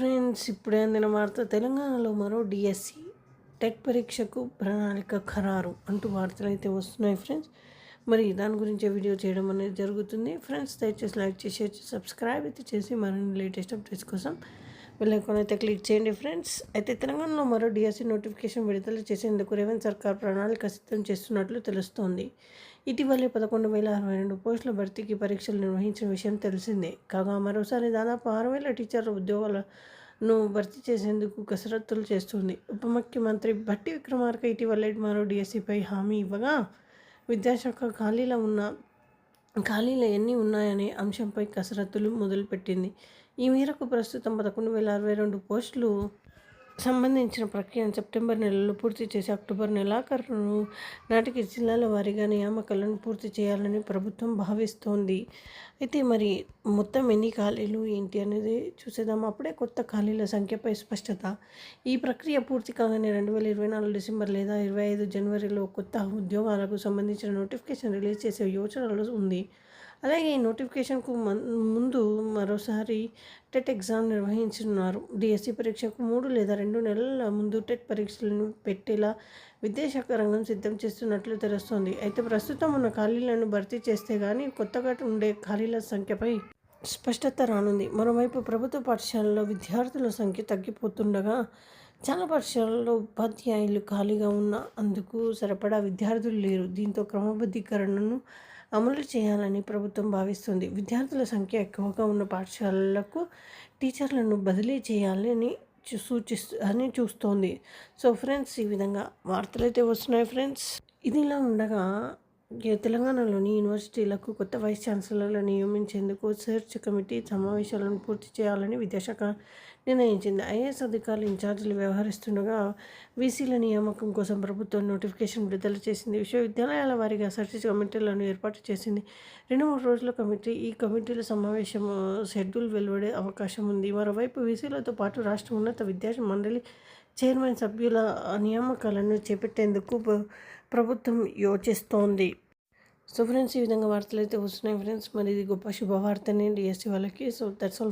Friends ఇప్పుడే అందిన వార్త తెలంగాణలో మరో డిఎస్సి టెట్ పరీక్షకు ప్రణాళిక ఖరారు అంటూ వార్తలు అయితే వస్తున్నాయి ఫ్రెండ్స్. మరి దాని గురించి వీడియో చేయడం అనేది జరుగుతుంది. ఫ్రెండ్స్ దయచేసి లైక్ చేసి సబ్స్క్రైబ్ అయితే చేసి మరిన్ని లేటెస్ట్ అప్డేట్స్ కోసం వెళ్ళకొని అయితే క్లిక్ చేయండి ఫ్రెండ్స్. అయితే తెలంగాణలో మరో డిఎస్సీ నోటిఫికేషన్ విడుదల చేసేందుకు రేవంత్ సర్కార్ ప్రణాళిక సిద్ధం చేస్తున్నట్లు తెలుస్తోంది. ఇటీవలే పదకొండు వేల అరవై రెండు పోస్టుల భర్తీకి పరీక్షలు నిర్వహించిన విషయం తెలిసిందే. కాగా మరోసారి దాదాపు ఆరు వేల టీచర్ల ఉద్యోగాలను భర్తీ చేసేందుకు కసరత్తులు చేస్తుంది. ఉప ముఖ్యమంత్రి భట్టి విక్రమార్క ఇటీవలే మరో డిఎస్సిపై హామీ ఇవ్వగా విద్యాశాఖ ఖాళీలో ఉన్న ఖాళీలు ఎన్ని ఉన్నాయనే అంశంపై కసరత్తులు మొదలుపెట్టింది. ఈ మేరకు ప్రస్తుతం పదకొండు వేల అరవై రెండు పోస్టులు సంబంధించిన ప్రక్రియను సెప్టెంబర్ నెలలో పూర్తి చేసి అక్టోబర్ నెలాఖరు నాటికి జిల్లాల వారీగా నియామకాలను పూర్తి చేయాలని ప్రభుత్వం భావిస్తోంది. అయితే మరి మొత్తం ఎన్ని ఖాళీలు ఏంటి అనేది చూసేద్దాం. అప్పుడే కొత్త ఖాళీల సంఖ్యపై స్పష్టత. ఈ ప్రక్రియ పూర్తి కాగానే రెండు వేల ఇరవై నాలుగు డిసెంబర్ లేదా ఇరవై ఐదు జనవరిలో కొత్త ఉద్యోగాలకు సంబంధించిన నోటిఫికేషన్ రిలీజ్ చేసే యోచనలు ఉంది. అలాగే ఈ నోటిఫికేషన్కు ముందు మరోసారి టెట్ ఎగ్జామ్ నిర్వహించనున్నారు డిఎస్సి పరీక్షకు మూడు లేదా రెండు నెలల ముందు టెట్ పరీక్షలను పెట్టేలా విద్యాశాఖ రంగం సిద్ధం చేస్తున్నట్లు తెలుస్తోంది. అయితే ప్రస్తుతం ఉన్న ఖాళీలను భర్తీ చేస్తే కానీ కొత్తగా ఉండే ఖాళీల సంఖ్యపై స్పష్టత రానుంది. మరోవైపు ప్రభుత్వ పాఠశాలలో విద్యార్థుల సంఖ్య తగ్గిపోతుండగా చాలా పాఠశాలలో ఉపాధ్యాయులు ఖాళీగా ఉన్న అందుకు సరిపడా విద్యార్థులు లేరు. దీంతో క్రమబద్ధీకరణను అమలు చేయాలని ప్రభుత్వం భావిస్తుంది. విద్యార్థుల సంఖ్య ఎక్కువగా ఉన్న పాఠశాలలకు టీచర్లను బదిలీ చేయాలని సూచిస్తూ అని చూస్తోంది. సో ఫ్రెండ్స్ ఈ విధంగా వార్తలు అయితే వస్తున్నాయి ఫ్రెండ్స్. ఇదిలా ఉండగా తెలంగాణలోని యూనివర్సిటీలకు కొత్త వైస్ ఛాన్సలర్లను నియమించేందుకు సెర్చ్ కమిటీ సమావేశాలను పూర్తి చేయాలని విద్యాశాఖ నిర్ణయించింది. ఐఏఎస్ అధికారులు ఇన్ఛార్జీలు వ్యవహరిస్తుండగా వీసీల నియామకం కోసం ప్రభుత్వం నోటిఫికేషన్ విడుదల చేసింది. విశ్వవిద్యాలయాల వారీగా సెర్చ్ కమిటీలను ఏర్పాటు చేసింది. రెండు మూడు రోజుల కమిటీ ఈ కమిటీల సమావేశం షెడ్యూల్ వెలువడే అవకాశం ఉంది. మరోవైపు వీసీలతో పాటు రాష్ట్ర ఉన్నత విద్యా మండలి చైర్మన్ సభ్యుల నియామకాలను చేపట్టేందుకు ప్రభుత్వం యోచిస్తోంది. సో ఫ్రెండ్స్ ఈ విధంగా వార్తలు అయితే వస్తున్నాయి. ఫ్రెండ్స్ మరి ఇది గొప్ప శుభవార్తనే. డిఎస్సి వాళ్ళకి సో దట్స్ ఆల్